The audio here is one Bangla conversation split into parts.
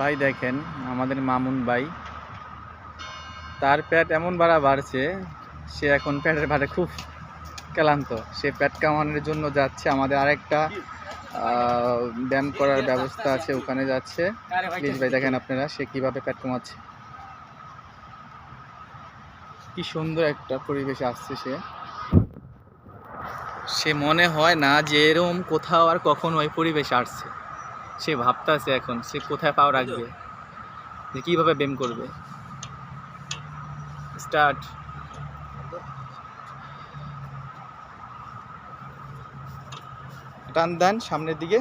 ভাই দেখেন, আমাদের মামুন ভাই। তার প্যাট এমন ভাড়া বাড়ছে, সে এখন প্যাটের ভারে খুব ক্লান্ত। সে প্যাট কামানোর জন্য যাচ্ছে, আমাদের আরেকটা ব্যায়াম করার ব্যবস্থা আছে, ওখানে যাচ্ছে। প্লিজ ভাই দেখেন আপনারা, সে কীভাবে প্যাট কমাচ্ছে। কি সুন্দর একটা পরিবেশে আসছে সে। সে মনে হয় না যে এরম কোথাও আর কখনো ওই পরিবেশে আসছে। সে ভাবতাছে এখন সে কোথায় পাও রাখবে? যে কীভাবে ব্যায়াম করবে? স্টার্ট। টান দেন সামনের দিকে।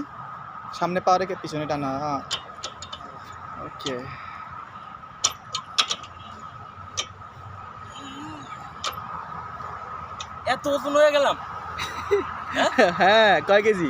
সামনে পা রেখে পিছনে টানা হ্যাঁ। ওকে। এত ওজন হয়ে গেলাম। হ্যাঁ কয় KG?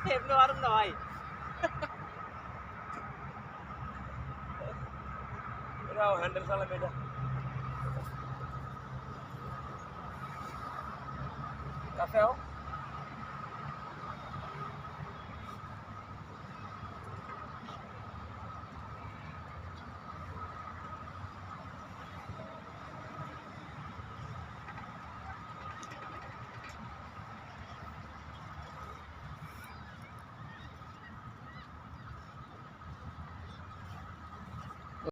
thêm no đúng rồi Đâu, hành trình sao lại bây giờ Cà phê không?